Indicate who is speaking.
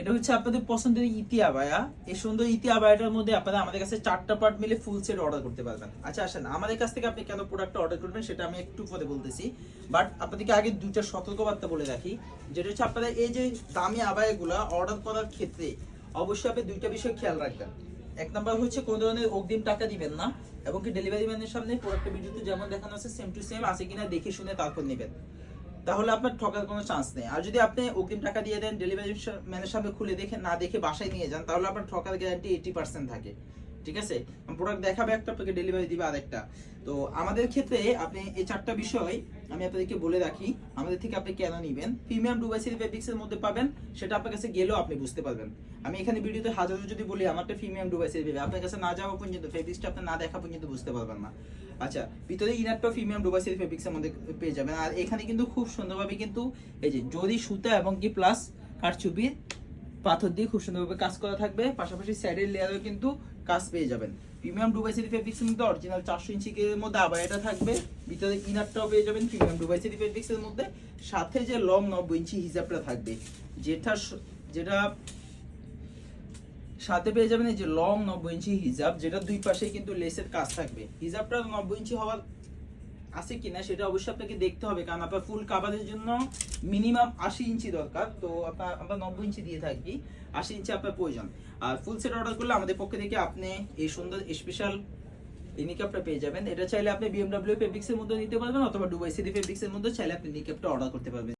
Speaker 1: এটা হচ্ছে আপনাদের পছন্দের ইতি আবায়া। এই সুন্দর ইতি আবায়াটার মধ্যে আপনারা আমাদের কাছে চারটা পার্ট মিলে ফুল সেট অর্ডার করতে পারবেন। আচ্ছা আসেন, আমাদের কাছ থেকে আপনি কেন প্রোডাক্টটা অর্ডার করবেন সেটা আমি একটু পরে বলতেছি। বাট আপনাদেরকে আগে দুইটা সতর্কবার্তা বলে রাখি, যেটা হচ্ছে আপনারা এই যে দামি আবায়াগুলো অর্ডার করার ক্ষেত্রে অবশ্যই আপনি দুইটা বিষয় খেয়াল রাখবেন। এক নাম্বার হচ্ছে কোনো ধরনের অগ্রিম টাকা দিবেন না, এবং কি ডেলিভারি ম্যানের সামনে প্রোডাক্টের ভিডিওতে যেমন দেখানো আছে সেম টু সেম আছে কিনা দেখে শুনে তারপর নেবেন। তাহলে আপনার ঠকার কোনো চান্স নেই। আর যদি আপনি অগ্রিম টাকা দিয়ে দেন ডেলিভারি ম্যানের সামনে খুলে দেখে, না দেখে বাসায় নিয়ে যান, তাহলে আপনার ঠকার গ্যারান্টি এইটি পার্সেন্ট থাকে। ঠিক আছে? প্রোডাক্ট দেখাবে একটা, আপনাকে ডেলিভারি দিবে আরেকটা। তো আমাদের ক্ষেত্রে আপনি এই চারটা বিষয় আমি আপনাদেরকে বলে রাখি। আমাদের থেকে আপনি কেন নেবেন। প্রিমিয়াম ডুবাই সিরি ফেব্রিক্সের মধ্যে পাবেন। সেটা আপনার কাছে গেলেও আপনি বুঝতে পারবেন। আমি এখানে ভিডিওতে হাজারো যদি বলি, আমারটা প্রিমিয়াম ডুবাই সিরি ফেব্রিক আপনার কাছে না যাওয়া পর্যন্ত ফেব্রিক্সটা আপনি না দেখা পর্যন্ত বুঝতে পারবেন না। আচ্ছা ভিতরে ইনারটা প্রিমিয়াম ডুবাই সিরি ফেব্রিক্সের মধ্যে পেয়ে যাবেন। আর এখানে কিন্তু খুব সুন্দরভাবে কিন্তু এই যে জরি সুতা এবং কি প্লাস কারচুপির পাথর দিয়ে খুব সুন্দরভাবে কাজ করা থাকবে। পাশাপাশি সাইডের লেয়ারও কিন্তু কাজ পেয়ে যাবেন। প্রিমিয়াম ডুবাই সিটি ফেব্রিক্স কিন্তু অরিজিনাল চারশো ইঞ্চি মধ্যে আবার এটা থাকবে। ভিতরে ইনারটাও পেয়ে যাবেন প্রিমিয়াম ডুবাই সিটি ফেব্রিক্স এর মধ্যে। সাথে যে লং নব্বই ইঞ্চি হিসাবটা থাকবে, যেটা যেটা সাথে পেয়ে যাবেন এই যে লং নব্বই ইঞ্চি হিজাব, যেটা দুই পাশে কিন্তু লেসের কাজ থাকবে। হিজাবটা নব্বই ইঞ্চি হওয়ার আছে কিনা সেটা অবশ্যই আপনাকে দেখতে হবে, কারণ আপনার ফুল কাভারের জন্য মিনিমাম আশি ইঞ্চি দরকার। তো আপনার, আমরা নব্বই ইঞ্চি দিয়ে থাকি, আশি ইঞ্চি আপনার প্রয়োজন। আর ফুল সেট অর্ডার করলে আমাদের পক্ষে থেকে আপনি এই সুন্দর স্পেশাল এই নিকাপটা পেয়ে যাবেন। এটা চাইলে আপনি বিএমডাব্লিউ ফেব্রিক্সের মধ্যে নিতে পারবেন, অথবা ডুবাই সিটি ফেব্রিক্সের মধ্যে চাইলে আপনি নিকাপটা অর্ডার করতে পারবেন।